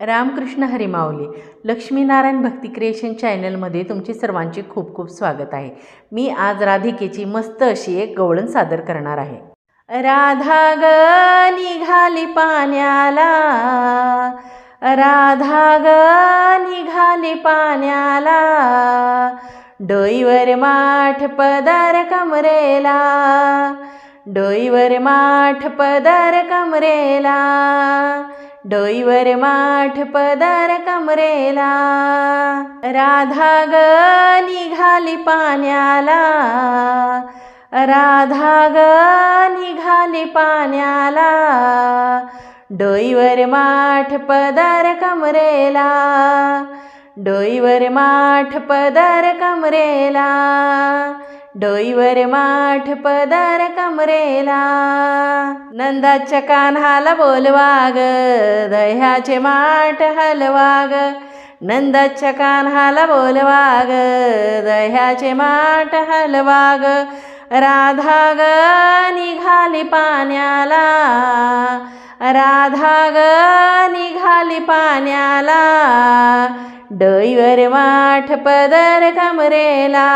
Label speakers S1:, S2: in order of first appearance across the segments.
S1: Ramakrishna हरिमावली Laxminarayan Bhakti creation चॅनलमध्ये तुमचे सर्वांचे खूप खूप स्वागत आहे. मी आज राधिकेची मस्त अशी एक गवळण सादर करणार आहे. राधा ग निघाली पाण्याला. राधा ग निघाली पाण्याला. डोईवर माठ पदार कमरेला. डोईवर माठ पदार कमरेला. डोईवर माठ पदर कमरेला. राधा ग निघाली पाण्याला. राधा ग निघाली पाण्याला. डोईवर माठ पदर कमरेला. डोईवर माठ पदर कमरेला. डोईवर माठ पदर कमरेला नंदाच्या कान्हाला बोलवाग दह्याचे माठ हलवाग नंदाच्या कान्हाला बोलवाग दह्याचे माठ हलवाग राधा ग निघाली पाण्याला राधा ग निघाली पाण्याला डोईवर माठ पदर कमरेला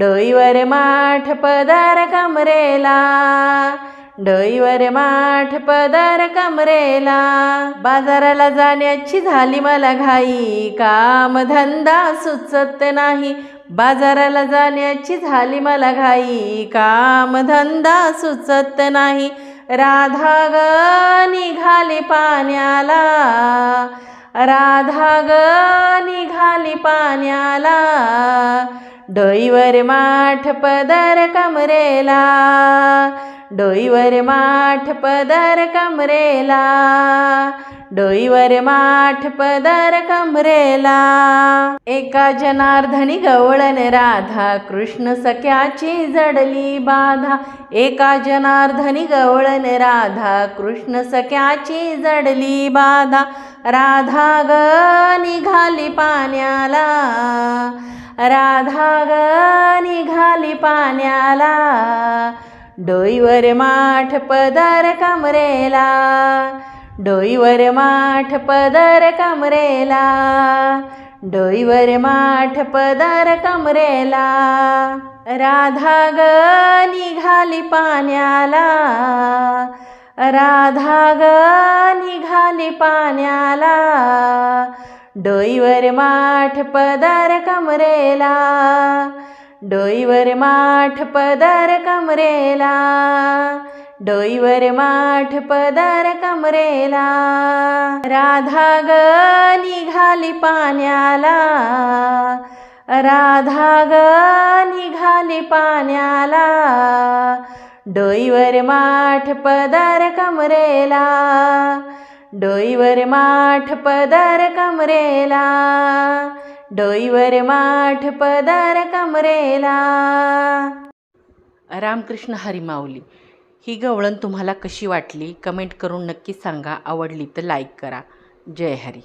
S1: डोईवर माठ पदार कमरेला डोईवर माठ पदार कमरेला. बाजाराला जाण्याची झाली मला घाई कामधंदा सुचत नाही. बाजाराला जाण्याची झाली मला घाई कामधंदा सुचत नाही. राधा ग निघाली पाण्याला राधा ग निघाली पाण्याला. डोईवर माठ पदर कमरेला. डोईवर माठ पदर कमरेला. डोईवर माठ पदर कमरेला. एका जनार्दनी गवळण राधा कृष्ण सख्याची जडली बाधा. एका जनार्दनी गवळण राधा कृष्ण सख्याची जडली बाधा. राधा ग निघाली पाण्याला. राधा ग निघाली पाण्याला डोईवर माठ पदर कमरेला डोईवर माठ पदर कमरेला डोईवर माठ पदर कमरेला. राधा ग निघाली पाण्याला राधा ग निघाली पाण्याला डोईवर माठ पदर कमरेला डोईवर माठ पदर कमरेला डोईवर माठ पदर कमरेला. राधा ग निघाली पाण्याला राधा ग निघाली पाण्याला डोईवर माठ पदर कमरेला डोईवर माठ पदार कमरेला डोईवर माठ पदार कमरेला. रामकृष्ण हरिमाऊली ही गवळण तुम्हाला कशी वाटली? कमेंट करून नक्की सांगा. आवडली तर लाईक करा. जय हरी.